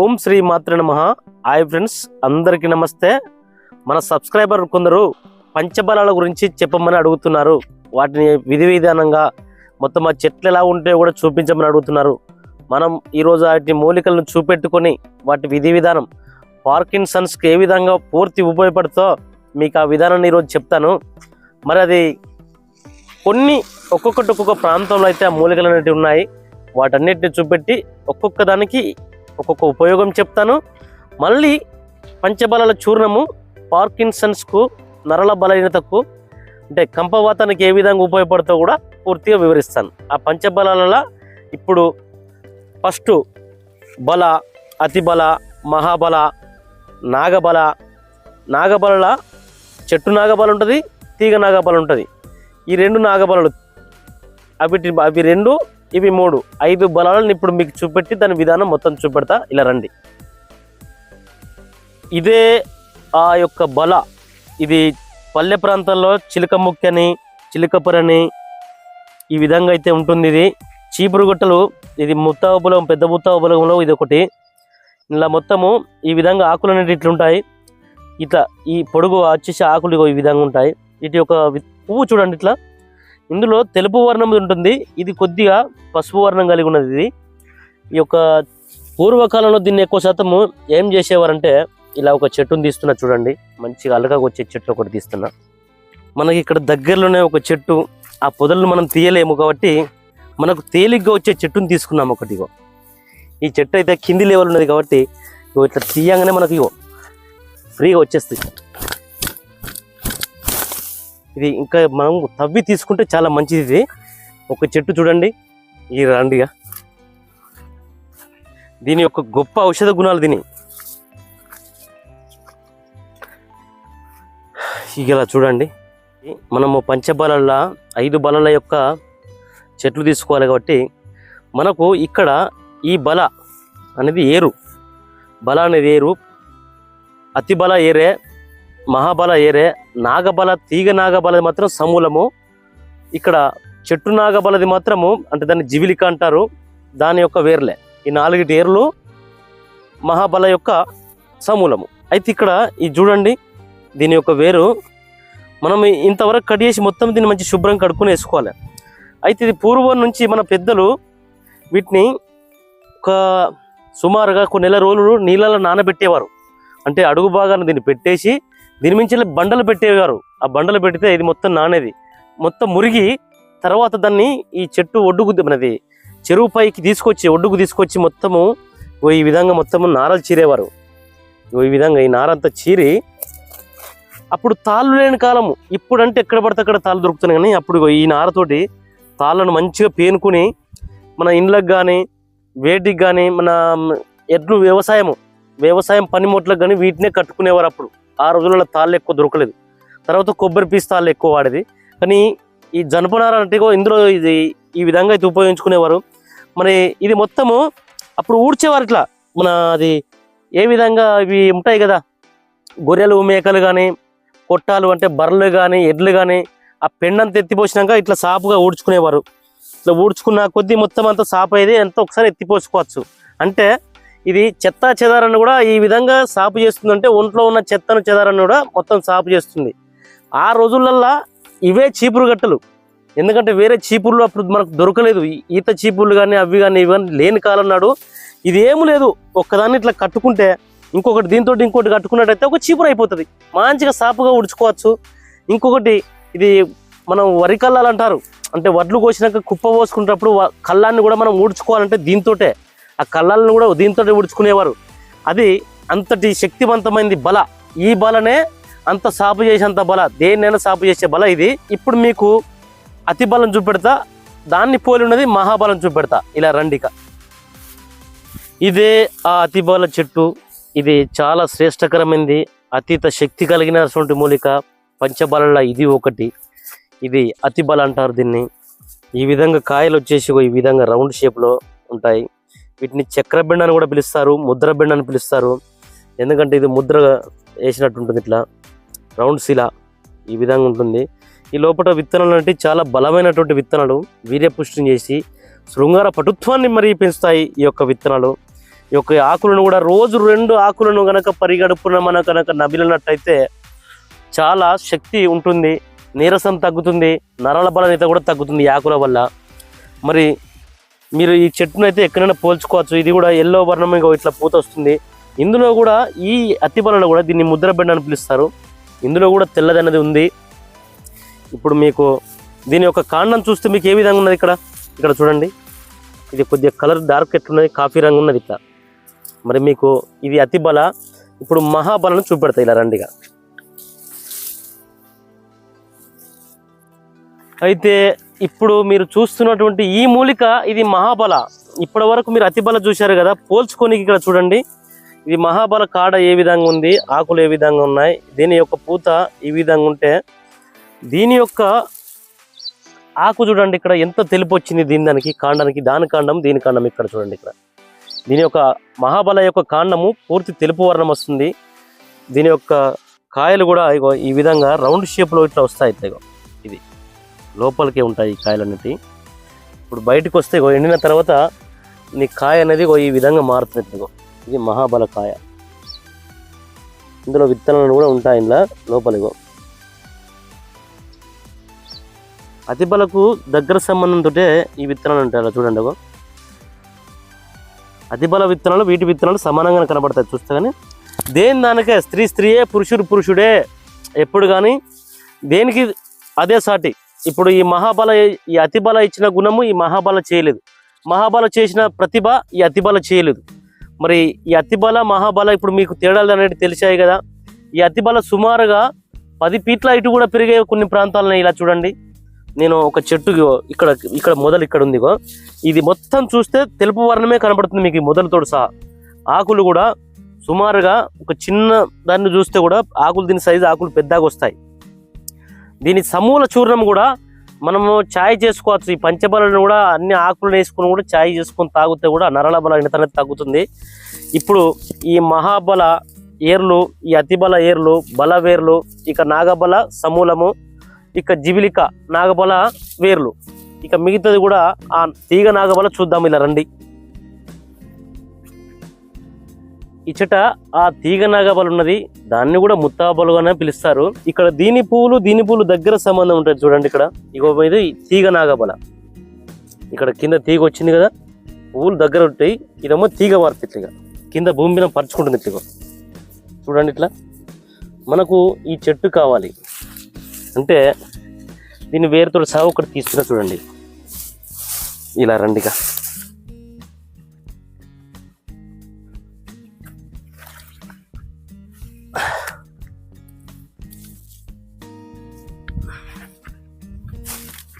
ఓం శ్రీ మాతృ నమ. Hi friends అందరికీ నమస్తే. మన సబ్స్క్రైబర్ కొందరు పంచబలాల గురించి చెప్పమని అడుగుతున్నారు. వాటిని విధి విధానంగా మొత్తం ఆ చెట్లు ఎలా ఉంటే కూడా చూపించమని అడుగుతున్నారు. మనం ఈరోజు వాటి మూలికలను చూపెట్టుకొని వాటి విధి విధానం పార్కిన్సన్స్కి ఏ విధంగా పూర్తి ఉపయోగపడుతో మీకు ఆ విధానాన్ని ఈరోజు చెప్తాను. మరి అది కొన్ని ఒక్కొక్కటి ఒక్కొక్క ప్రాంతంలో అయితే ఆ మూలికలు అనేవి ఉన్నాయి. వాటన్నిటిని చూపెట్టి ఒక్కొక్క దానికి ఒక్కొక్క ఉపయోగం చెప్తాను. మళ్ళీ పంచబలాల చూర్ణము పార్కిన్సన్స్కు నరల బలహీనతకు అంటే కంపవాతానికి ఏ విధంగా ఉపయోగపడుతో కూడా పూర్తిగా వివరిస్తాను. ఆ పంచబలాల ఇప్పుడు ఫస్ట్ బల అతిబల మహాబల నాగబల నాగబల చెట్టు నాగబల ఉంటుంది తీగ నాగబల ఉంటుంది. ఈ రెండు నాగబలలు అవి అవి రెండు ఇవి మూడు. ఐదు బలాలను ఇప్పుడు మీకు చూపెట్టి దాని విధానం మొత్తం చూపెడతా. ఇలా రండి. ఇదే ఆ యొక్క బల. ఇది పల్లె ప్రాంతాల్లో చిలుక ముక్కని చిలుకపురని ఈ విధంగా అయితే ఉంటుంది ఇది. చీపురు గుట్టలు ఇది ముత్తావ పొలం పెద్ద ముత్తావ పొలంలో ఇది ఒకటి. ఇలా మొత్తము ఈ విధంగా ఆకులు అనేవి ఇట్లుంటాయి ఇట్లా ఈ పొడుగు వచ్చేసి ఆకులు ఈ విధంగా ఉంటాయి. ఇటు యొక్క పువ్వు చూడండి ఇట్లా. ఇందులో తెలుపు వర్ణం ఉంటుంది. ఇది కొద్దిగా పసుపు వర్ణం కలిగి ఉన్నది ఇది. ఈ యొక్క పూర్వకాలంలో దీన్ని ఎక్కువ శాతము ఏం చేసేవారంటే ఇలా ఒక చెట్టును తీస్తున్నా చూడండి. మంచిగా అలకగా వచ్చే చెట్టు ఒకటి తీస్తున్నా. మనకి ఇక్కడ దగ్గరలోనే ఒక చెట్టు ఆ పొదలను మనం తీయలేము కాబట్టి మనకు తేలిగ్గా వచ్చే చెట్టును తీసుకున్నాం ఒకటి ఇగో. ఈ చెట్టు అయితే కింది లెవెల్ ఉన్నది కాబట్టి ఇగో ఇట్లా తీయంగానే మనకి ఇగో ఫ్రీగా వచ్చేస్తుంది. ఇది ఇంకా మనం తవ్వి తీసుకుంటే చాలా మంచిది ఇది. ఒక చెట్టు చూడండి. ఈ రండిగా. దీని యొక్క గొప్ప ఔషధ గుణాలు దీని. ఇలా చూడండి. మనము పంచబలాల ఐదు బలాల యొక్క చెట్లు తీసుకోవాలి కాబట్టి మనకు ఇక్కడ ఈ బల అనేది ఏరు. బల అనేది ఏరు. అతి బల ఏరే మహాబల ఏరే నాగబల తీగ నాగబలది మాత్రం సమూలము. ఇక్కడ చెట్టు నాగబలది మాత్రము అంటే దాన్ని జివిలిక అంటారు దాని యొక్క వేర్లే. ఈ నాలుగిటి ఏర్లు మహాబల యొక్క సమూలము. అయితే ఇక్కడ ఈ చూడండి దీని యొక్క వేరు. మనం ఇంతవరకు కట్ చేసి మొత్తం దీన్ని మంచి శుభ్రం కడుక్కొని వేసుకోవాలి. అయితే ఇది పూర్వం నుంచి మన పెద్దలు వీటిని ఒక సుమారుగా కొన్ని నెల రోజులు నీళ్ళలో నానబెట్టేవారు. అంటే అడుగు భాగాన్ని దీన్ని పెట్టేసి దీని మించి బండలు పెట్టేవారు. ఆ బండలు పెడితే ఇది మొత్తం నానేది. మొత్తం మురిగి తర్వాత దాన్ని ఈ చెట్టు ఒడ్డుకు మనది చెరువు పైకి తీసుకొచ్చి ఒడ్డుకు తీసుకొచ్చి మొత్తము ఓ ఈ విధంగా మొత్తము నారలు చీరేవారు. ఈ విధంగా ఈ నారంతా చీరి అప్పుడు తాళ్ళు లేని కాలము. ఇప్పుడంటే ఎక్కడ పడితే అక్కడ తాళ్ళు దొరుకుతున్నాయి కానీ అప్పుడు ఈ నారతోటి తాళ్ళను మంచిగా పేనుకుని మన ఇండ్లకు కానీ వేటికి కానీ మన ఎడ్లు వ్యవసాయము వ్యవసాయం పనిముట్లకు కానీ వీటినే కట్టుకునేవారు అప్పుడు. ఆ రోజులలో తాళ్ళు ఎక్కువ దొరకలేదు. తర్వాత కొబ్బరి పీస్ తాళ్ళు ఎక్కువ వాడేది. కానీ ఈ జనపనార అంటే ఇందులో ఇది ఈ విధంగా అయితే ఉపయోగించుకునేవారు. మరి ఇది మొత్తము అప్పుడు ఊడ్చేవారు ఇట్లా. మన అది ఏ విధంగా ఇవి ఉంటాయి కదా? గొర్రెలు మేకలు కానీ కొట్టాలు అంటే బర్రెలు కానీ ఎడ్లు కానీ ఆ పెండంతా ఎత్తిపోసినాక ఇట్లా సాపుగా ఊడ్చుకునేవారు. ఇట్లా ఊడ్చుకున్న కొద్దీ మొత్తం అంతా సాపు అయితే ఎంత ఒకసారి ఎత్తిపోసుకోవచ్చు. అంటే ఇది చెత్త చెదారాన్ని కూడా ఈ విధంగా సాపు చేస్తుందంటే ఒంట్లో ఉన్న చెత్తను చెదారాన్ని కూడా మొత్తం సాపు చేస్తుంది. ఆ రోజులల్లా ఇవే చీపురు గట్టలు. ఎందుకంటే వేరే చీపుర్లు అప్పుడు మనకు దొరకలేదు. ఈత చీపుర్లు కానీ అవి కానీ ఇవి కానీ లేని కాలం నాడు ఇది ఏమి లేదు. ఒక్కదాన్ని ఇట్లా కట్టుకుంటే ఇంకొకటి దీంతో ఇంకోటి కట్టుకున్నట్టయితే ఒక చీపురు అయిపోతుంది. మంచిగా సాపుగా ఉడుచుకోవచ్చు. ఇంకొకటి ఇది మనం వరి కల్లాలు అంటారు అంటే వడ్లు కోసినాక కుప్ప పోసుకునేటప్పుడు కళ్ళాన్ని కూడా మనం ఊడ్చుకోవాలంటే దీంతోటే. ఆ కళ్ళాలను కూడా దీంతోటే ఊడ్చుకునేవారు. అది అంతటి శక్తివంతమైనది బల. ఈ బలనే అంత సాపు చేసేంత బల. దేన్నైనా సాపు చేసే బల ఇది. ఇప్పుడు మీకు అతి బలం చూపెడతా. దాన్ని పోలి ఉన్నది మహాబలం చూపెడతా. ఇలా రండిక ఇదే ఆ అతి బల చెట్టు. ఇది చాలా శ్రేష్టకరమైనది అతీత శక్తి కలిగినటువంటి మూలిక. పంచబలలో ఇది ఒకటి. ఇది అతి బల అంటారు దీన్ని. ఈ విధంగా కాయలు వచ్చేసి ఈ విధంగా రౌండ్ షేప్లో ఉంటాయి. వీటిని చక్రబెండ అని కూడా పిలుస్తారు ముద్ర బెండ అని పిలుస్తారు. ఎందుకంటే ఇది ముద్ర వేసినట్టు ఉంటుంది ఇట్లా. రౌండ్ శిల ఈ విధంగా ఉంటుంది. ఈ లోపల విత్తనాలు అంటే చాలా బలమైనటువంటి విత్తనాలు వీర్యపుష్టిని చేసి శృంగార పటుత్వాన్ని మరీ పెంచుతాయి ఈ యొక్క విత్తనాలు. ఈ యొక్క ఆకులను కూడా రోజు రెండు ఆకులను కనుక పరిగడుపున మన కనుక నమిలినట్టయితే చాలా శక్తి ఉంటుంది నీరసం తగ్గుతుంది నరాల బలనీత కూడా తగ్గుతుంది ఈ ఆకుల వల్ల. మరి మీరు ఈ చెట్టును అయితే ఎక్కడైనా పోల్చుకోవచ్చు. ఇది కూడా ఎల్లో వర్ణం ఇగో ఇట్లా పూత వస్తుంది. ఇందులో కూడా ఈ అత్తి బలలో కూడా దీన్ని ముద్రబెండ అని పిలుస్తారు. ఇందులో కూడా తెల్లది అనేది ఉంది. ఇప్పుడు మీకు దీని యొక్క కాండం చూస్తే మీకు ఏ విధంగా ఉన్నది ఇక్కడ? ఇక్కడ చూడండి. ఇది కొద్దిగా కలర్ డార్క్ ఎట్లున్నది? కాఫీ రంగు ఉన్నది ఇట్లా. మరి మీకు ఇది అతి బల. ఇప్పుడు మహాబలను చూపెడతాయి ఇలా రండిగా. అయితే ఇప్పుడు మీరు చూస్తున్నటువంటి ఈ మూలిక ఇది మహాబల. ఇప్పటి వరకు మీరు అతిబల చూశారు కదా పోల్చుకొని ఇక్కడ చూడండి. ఇది మహాబల కాడ ఏ విధంగా ఉంది ఆకులు ఏ విధంగా ఉన్నాయి దీని యొక్క పూత ఈ విధంగా ఉంటే దీని యొక్క ఆకు చూడండి ఇక్కడ ఎంత తెలుపు వచ్చింది దీని దానికి కాండానికి దాని కాండం దీని కాండం ఇక్కడ చూడండి ఇక్కడ. దీని యొక్క మహాబల యొక్క కాండము పూర్తి తెలుపు వర్ణం వస్తుంది. దీని యొక్క కాయలు కూడా ఇగో ఈ విధంగా రౌండ్ షేప్లో ఇట్లా వస్తాయి ఇట్లా లోపలికే ఉంటాయి ఈ కాయలు అనేవి ఇప్పుడు బయటకు వస్తే ఎండిన తర్వాత నీ కాయ అనేది ఈ విధంగా మారుతుంది ఇది మహాబల కాయ. ఇందులో విత్తనాలు కూడా ఉంటాయి ఇందులో లోపలిగో అతిబలకు దగ్గర సంబంధంతో ఈ విత్తనాలు ఉంటాయి అలా చూడండి అగో అతిబల విత్తనాలు వీటి విత్తనాలు సమానంగా కనబడతాయి చూస్తే కానీ దేని దానికే? స్త్రీ స్త్రీయే పురుషుడు పురుషుడే. ఎప్పుడు కానీ దేనికి అదే సాటి? ఇప్పుడు ఈ మహాబల ఈ అతిబల ఇచ్చిన గుణము ఈ మహాబల చేయలేదు. మహాబల చేసిన ప్రతిభ ఈ అతిబల చేయలేదు. మరి ఈ అతిబల మహాబల ఇప్పుడు మీకు తేడాలు అనేవి తెలిసాయి కదా. ఈ అతిబల సుమారుగా పది ఫీట్ల ఇటు కూడా పెరిగే కొన్ని ప్రాంతాలను ఇలా చూడండి. నేను ఒక చెట్టు ఇక్కడ ఇక్కడ మొదలు ఇక్కడ ఉందిగో ఇది మొత్తం చూస్తే తెలుపు వర్ణమే కనబడుతుంది మీకు ఈ మొదలుతో సహా. ఆకులు కూడా సుమారుగా ఒక చిన్న దాన్ని చూస్తే కూడా ఆకులు దీని సైజు ఆకులు పెద్దగా వస్తాయి. దీని సమూల చూర్ణం కూడా మనము ఛాయ్ చేసుకోవచ్చు. ఈ పంచబలను కూడా అన్ని ఆకులు వేసుకుని కూడా ఛాయ్ చేసుకొని తాగితే కూడా నరల బల అనేది తగ్గుతుంది. ఇప్పుడు ఈ మహాబల ఏర్లు ఈ అతిబల ఏర్లు బల వేర్లు ఇక నాగబల సమూలము ఇక జిబిలిక నాగబల వేర్లు. ఇక మిగతాది కూడా ఆ తీగ నాగబల చూద్దాం ఇలా రండి. ఇచ్చట ఆ తీగ నాగబలున్నది దాన్ని కూడా ముత్తాబలుగానే పిలుస్తారు. ఇక్కడ దీని పూలు దీని పూలు దగ్గర సంబంధం ఉంటుంది చూడండి ఇక్కడ. ఇగో ఇది తీగ నాగబల ఇక్కడ కింద తీగ వచ్చింది కదా పువ్వులు దగ్గర ఉంటాయి. ఇదేమో తీగ మారుతుంది ఇట్లా కింద భూమి మీద పరుచుకుంటుంది ఇట్లా చూడండి ఇట్లా. మనకు ఈ చెట్టు కావాలి. అంటే దీన్ని వేరుతో సాగు ఒకటి తీసుకున్నా చూడండి. ఇలా రండిగా.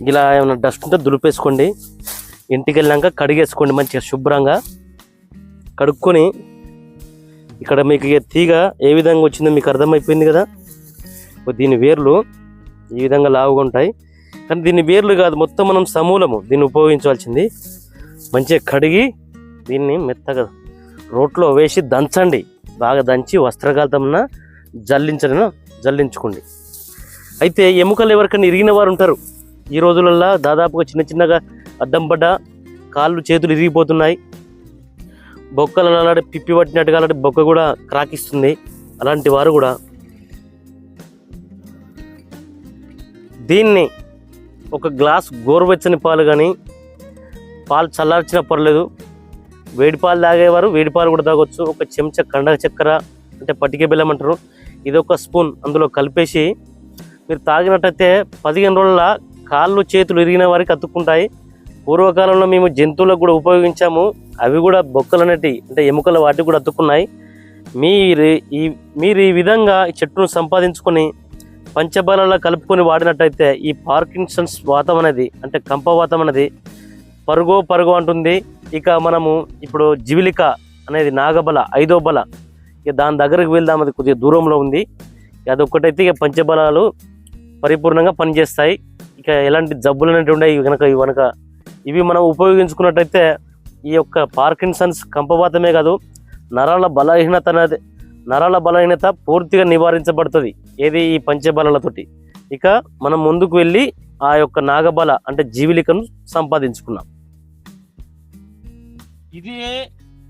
ఇలా ఏమైనా డస్ట్ ఉంటే దులిపేసుకోండి. ఇంటికి వెళ్ళాక కడిగేసుకోండి మంచిగా శుభ్రంగా. కడుక్కొని ఇక్కడ మీకు తీగ ఏ విధంగా వచ్చిందో మీకు అర్థమైపోయింది కదా? దీని వేర్లు ఈ విధంగా లావుగా ఉంటాయి. కానీ దీని వేర్లు కాదు మొత్తం మనం సమూలము దీన్ని ఉపయోగించవలసింది. మంచిగా కడిగి దీన్ని మెత్తగా రోట్లో వేసి దంచండి. బాగా దంచి వస్త్రకాలతమున జల్లించడం జల్లించుకోండి. అయితే ఎముకలు ఎవరికైనా ఇరిగిన వారు ఉంటారు. ఈ రోజులలో దాదాపుగా చిన్న చిన్నగా అడ్డం పడ్డ కాళ్ళు చేతులు ఇరిగిపోతున్నాయి. బొక్కలు అలాంటి పిప్పి పట్టినట్టుగా అలాంటి బొక్క కూడా క్రాకిస్తుంది. అలాంటి వారు కూడా. దీన్ని ఒక గ్లాస్ గోరువెచ్చని పాలు కానీ పాలు చల్లార్చిన పర్లేదు. వేడి పాలు తాగేవారు వేడి పాలు కూడా తాగొచ్చు. ఒక చెంచా కండ చక్కెర అంటే పటిక బెల్లం అంటారు. ఇది ఒక స్పూన్ అందులో కలిపేసి మీరు తాగినట్టయితే పదిహేను రోజుల కాళ్ళు చేతులు ఇరిగిన వారికి అతుక్కుంటాయి పూర్వకాలంలో మేము జంతువులకు కూడా ఉపయోగించాము. అవి కూడా బొక్కలు అనేటివి అంటే ఎముకలు వాటికి కూడా అతుక్కున్నాయి. మీరు ఈ మీరు ఈ విధంగా ఈ చెట్టును సంపాదించుకొని పంచబలాల్లో కలుపుకొని వాడినట్టయితే ఈ పార్కిన్సన్స్ వాతం అనేది అంటే కంపవాతం అనేది పరుగో పరుగో అంటుంది. ఇక మనము ఇప్పుడు జివిలిక అనేది నాగబల ఐదో బల. ఇక దాని దగ్గరకు వెళ్దాం అది కొద్దిగా దూరంలో ఉంది. అదొక్కటైతే ఇక పంచబలాలు పరిపూర్ణంగా పనిచేస్తాయి. ఇక ఎలాంటి జబ్బులు అనేవి ఉన్నాయి కనుక ఇవి కనుక ఇవి మనం ఉపయోగించుకున్నట్టయితే ఈ యొక్క పార్కిన్సన్స్ కంపపాతమే కాదు నరాల బలహీనత అనేది నరాల బలహీనత పూర్తిగా నివారించబడుతుంది ఏది ఈ పంచబలాలతోటి. ఇక మనం ముందుకు వెళ్ళి ఆ యొక్క నాగబల అంటే జీవిలికను సంపాదించుకున్నాం. ఇది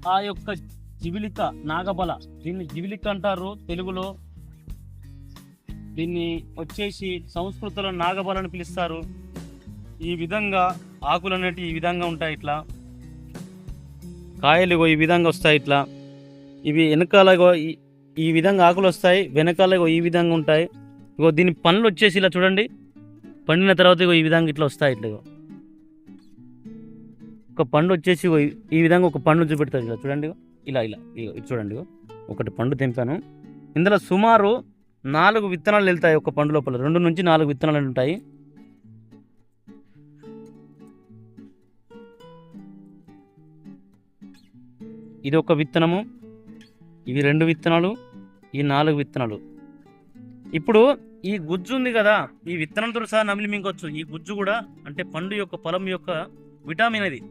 ఆ యొక్క జివిలిక నాగబల. దీన్ని జివిలిక అంటారు తెలుగులో. దీన్ని వచ్చేసి సంస్కృతిలో నాగబలం అని పిలుస్తారు. ఈ విధంగా ఆకులు అనేటివి ఈ విధంగా ఉంటాయి ఇట్లా. కాయలు ఇగో ఈ విధంగా వస్తాయి ఇట్లా. ఇవి వెనకాలగో ఈ- విధంగా ఆకులు వస్తాయి వెనకాల ఈ విధంగా ఉంటాయి. ఇగో దీని పండ్లు వచ్చేసి ఇలా చూడండి. పండిన తర్వాత ఇగో ఈ విధంగా ఇట్లా వస్తాయి ఇట్లా ఇగో. ఒక పండు వచ్చేసి ఈ- విధంగా ఒక పండు చూపెడతారు ఇలా చూడండి ఇలా ఇలా ఇగో ఇది చూడండి ఒకటి పండు తెంపాను. ఇందులో సుమారు నాలుగు విత్తనాలు వెళ్తాయి ఒక పండు లోపల. రెండు నుంచి నాలుగు విత్తనాలు ఉంటాయి. ఇది ఒక విత్తనము ఇవి రెండు విత్తనాలు ఈ నాలుగు విత్తనాలు. ఇప్పుడు ఈ గుజ్జు ఉంది కదా ఈ విత్తనంతో సహా నమిలి మింగొచ్చు. ఈ గుజ్జు కూడా అంటే పండు యొక్క పొలం యొక్క విటామిన్ అది.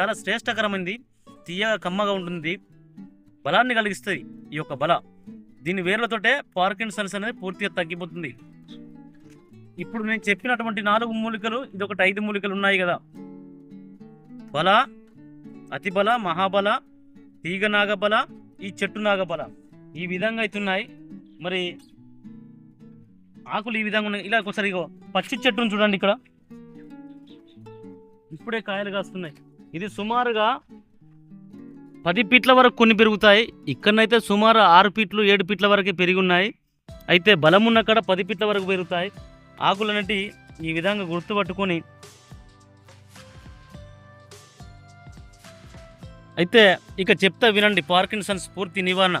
చాలా శ్రేష్టకరమైనది తీయగా కమ్మగా ఉంటుంది బలాన్ని కలిగిస్తుంది ఈ యొక్క బల. దీని వేర్లతోటే పార్కిన్సన్స్ అనేది పూర్తిగా తగ్గిపోతుంది. ఇప్పుడు నేను చెప్పినటువంటి నాలుగు మూలికలు ఇది ఒకటి ఐదు మూలికలు ఉన్నాయి కదా. బల అతి బల మహాబల తీగ నాగబల ఈ చెట్టు నాగబల. ఈ విధంగా అవుతున్నాయి మరి ఆకులు ఈ విధంగా ఉన్నాయి. ఇలా ఒకసారి ఇగో పచ్చి చెట్టును చూడండి ఇక్కడ. ఇప్పుడే కాయలు కాస్తున్నాయి. ఇది సుమారుగా పది ఫీట్ల వరకు కొన్ని పెరుగుతాయి. ఇక్కడనైతే సుమారు ఆరు ఫీట్లు ఏడు ఫీట్ల వరకే పెరిగి ఉన్నాయి అయితే బలం ఉన్న కాడ పది ఫీట్ల వరకు పెరుగుతాయి. ఆకులు ఈ విధంగా గుర్తుపట్టుకొని అయితే ఇక చెప్తా వినండి పార్కిన్సన్స్ పూర్తి నివారణ.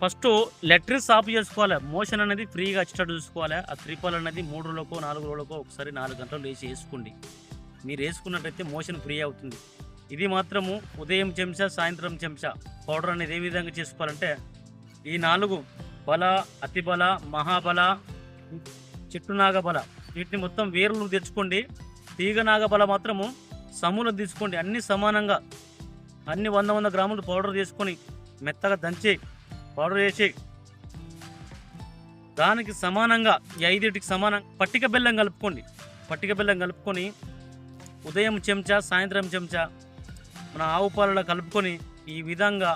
ఫస్ట్ లెట్రిన్స్ ఆఫ్ చేసుకోవాలి. మోషన్ అనేది ఫ్రీగా వచ్చేటట్టు చూసుకోవాలి. ఆ త్రిపాల్ అనేది మూడు రోజులకో నాలుగు రోజులకో ఒకసారి నాలుగు గంటలు వేసి వేసుకోండి. మీరు వేసుకున్నట్టయితే మోషన్ ఫ్రీ అవుతుంది. ఇది మాత్రము ఉదయం చెంచా సాయంత్రం చెంచా. పౌడర్ అనేది ఏ విధంగా చేసుకోవాలంటే ఈ నాలుగు బల అతిబల మహాబల చెట్టు నాగబల వీటిని మొత్తం వేర్లు తెచ్చుకోండి. తీగ నాగబల మాత్రము సమూలం తీసుకోండి. అన్ని సమానంగా అన్ని వంద వంద గ్రాములు పౌడర్ చేసుకొని మెత్తగా దంచి పౌడర్ చేసి దానికి సమానంగా ఈ ఐదుటికి సమానం పట్టిక బెల్లం కలుపుకోండి. పట్టిక బెల్లం కలుపుకొని ఉదయం చెంచా సాయంత్రం చెంచా మన ఆవు పాలలో కలుపుకొని ఈ విధంగా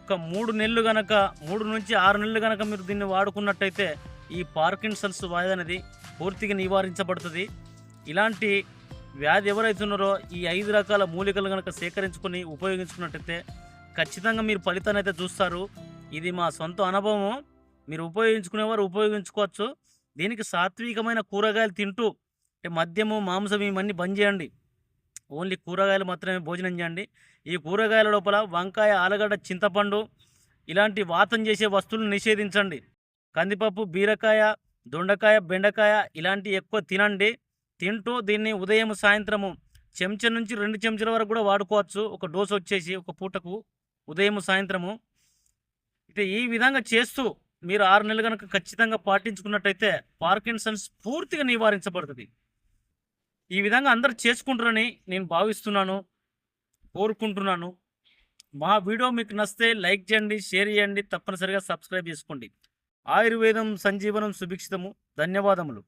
ఒక మూడు నెలలు గనక మూడు నుంచి ఆరు నెలలు గనక మీరు దీన్ని వాడుకున్నట్టయితే ఈ పార్కిన్సన్స్ వ్యాధి అనేది పూర్తిగా నివారించబడుతుంది. ఇలాంటి వ్యాధి ఎవరైతున్నారో ఈ ఐదు రకాల మూలికలు కనుక సేకరించుకొని ఉపయోగించుకున్నట్టయితే ఖచ్చితంగా మీరు ఫలితాన్ని అయితే చూస్తారు. ఇది మా సొంత అనుభవం మీరు ఉపయోగించుకునేవారు ఉపయోగించుకోవచ్చు. దీనికి సాత్వికమైన కూరగాయలు తింటూ అంటే మద్యము మాంసం ఇవన్నీ బంద్ చేయండి. ఓన్లీ కూరగాయలు మాత్రమే భోజనం చేయండి. ఈ కూరగాయల లోపల వంకాయ ఆలుగడ్డ చింతపండు ఇలాంటి వాతం చేసే వస్తువులను నిషేధించండి. కందిపప్పు బీరకాయ దొండకాయ బెండకాయ ఇలాంటి ఎక్కువ తినండి. తింటూ దీన్ని ఉదయం సాయంత్రము చెంచా నుంచి రెండు చెంచాల వరకు కూడా వాడుకోవచ్చు. ఒక డోసు వచ్చేసి ఒక పూటకు ఉదయం సాయంత్రము అయితే ఈ విధంగా చేస్తూ మీరు ఆరు నెలలు కనుక ఖచ్చితంగా పాటించుకున్నట్టయితే పార్కిన్సన్స్ పూర్తిగా నివారించబడుతుంది. ఈ విధంగా అందరు చేసుకుంటారని నేను భావిస్తున్నాను కోరుకుంటున్నాను. మా వీడియో మీకు నచ్చితే లైక్ చేయండి షేర్ చేయండి తప్పనిసరిగా సబ్స్క్రైబ్ చేసుకోండి. ఆయుర్వేదం సంజీవనం సుభిక్షితము. ధన్యవాదములు.